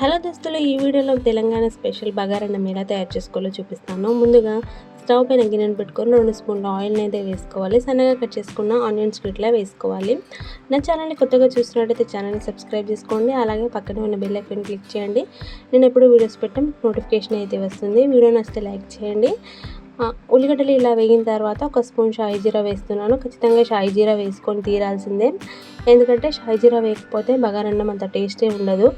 Hello దోస్తులు ఈ వీడియోలో తెలంగాణ స్పెషల్ బగారన్నం ఎలా తయారు చేసుకోవాలో చూపిస్తాను. ముందుగా స్టవ్ పైన గిన్నెను పెట్టుకొని రెండు స్పూన్ల ఆయిల్ని అయితే వేసుకోవాలి. సన్నగా కట్ చేసుకున్న ఆనియన్స్ ఇట్లా వేసుకోవాలి. నా ఛానల్ని కొత్తగా చూస్తున్నట్టయితే ఛానల్ని సబ్స్క్రైబ్ చేసుకోండి. అలాగే పక్కనే ఉన్న బెల్ ఐకాన్ క్లిక్ చేయండి. నేను ఎప్పుడు వీడియోస్ పెట్టాం నోటిఫికేషన్ అయితే వస్తుంది. వీడియో నచ్చితే లైక్ చేయండి. ఉల్లిగడ్డలు ఇలా వేగిన తర్వాత ఒక స్పూన్ షాయి జీరా వేస్తున్నాను. ఖచ్చితంగా షాయి జీరా వేసుకొని తీరాల్సిందే. ఎందుకంటే షాయి జీరా వేయకపోతే బగారన్నం అంత టేస్టే ఉండదు.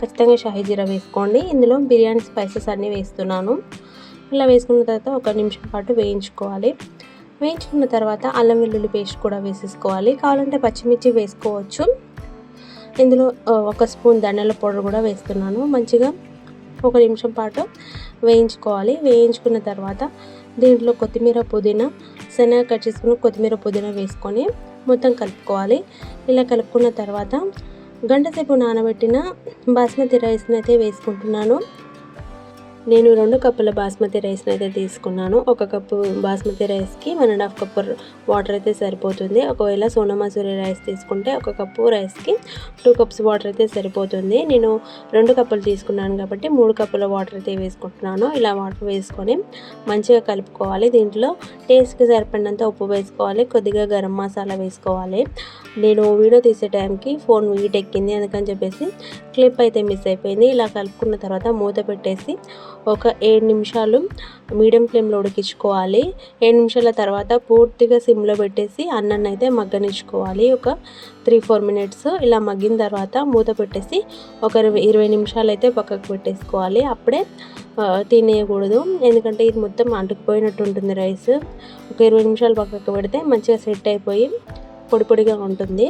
ఖచ్చితంగా షాయి జీరా వేసుకోండి. ఇందులో బిర్యానీ స్పైసెస్ అన్నీ వేస్తున్నాను. ఇలా వేసుకున్న తర్వాత ఒక నిమిషం పాటు వేయించుకోవాలి. వేయించుకున్న తర్వాత అల్లం వెల్లుల్లి పేస్ట్ కూడా వేసేసుకోవాలి. కావాలంటే పచ్చిమిర్చి వేసుకోవచ్చు. ఇందులో ఒక స్పూన్ ధనియాల పౌడర్ కూడా వేస్తున్నాను. మంచిగా ఒక నిమిషం పాటు వేయించుకోవాలి. వేయించుకున్న తర్వాత దీంట్లో కొత్తిమీర పుదీనా శనగ కట్ చేసుకుని కొత్తిమీర పుదీనా వేసుకొని మొత్తం కలుపుకోవాలి. ఇలా కలుపుకున్న తర్వాత గంట సేపు నానబెట్టిన బాస్మతి రైస్ని అయితే వేసుకుంటున్నాను. నేను రెండు కప్పుల బాస్మతి రైస్ని అయితే తీసుకున్నాను. ఒక కప్పు బాస్మతి రైస్కి one and half cup water అయితే సరిపోతుంది. ఒకవేళ సోనా మసూరి రైస్ తీసుకుంటే ఒక కప్పు రైస్కి టూ కప్స్ వాటర్ అయితే సరిపోతుంది. నేను రెండు కప్పులు తీసుకున్నాను కాబట్టి మూడు కప్పుల వాటర్ అయితే వేసుకుంటున్నాను. ఇలా వాటర్ వేసుకొని మంచిగా కలుపుకోవాలి. దీంట్లో టేస్ట్కి సరిపడినంత ఉప్పు వేసుకోవాలి. కొద్దిగా గరం మసాలా వేసుకోవాలి. నేను వీడియో తీసే టైంకి ఫోన్ వీట్ ఎక్కింది. అందుకని చెప్పేసి క్లిప్ అయితే మిస్ అయిపోయింది. ఇలా కలుపుకున్న తర్వాత మూత పెట్టేసి ఒక ఏడు నిమిషాలు మీడియం ఫ్లేమ్లో ఉడికించుకోవాలి. ఏడు నిమిషాల తర్వాత పూర్తిగా సిమ్లో పెట్టేసి అన్నాన్ని అయితే మగ్గనిచ్చుకోవాలి. ఒక త్రీ ఫోర్ మినిట్స్ ఇలా మగ్గిన తర్వాత మూత పెట్టేసి ఒక ఇరవై నిమిషాలు అయితే పక్కకు పెట్టేసుకోవాలి. అప్పుడే తినేయకూడదు. ఎందుకంటే ఇది మొత్తం అంటుకుపోయినట్టు ఉంటుంది రైస్. ఒక ఇరవై నిమిషాలు పక్కకు పెడితే మంచిగా సెట్ అయిపోయి పొడి పొడిగా ఉంటుంది.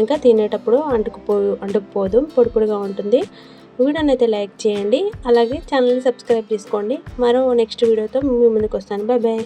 ఇంకా తినేటప్పుడు అంటుకుపో అంటుకుపోదు. పొడి పొడిగా ఉంటుంది. వీడియోని అయితే లైక్ చేయండి. అలాగే ఛానల్ని సబ్స్క్రైబ్ చేసుకోండి. మరో నెక్స్ట్ వీడియోతో మీ ముందుకు వస్తాను. Bye bye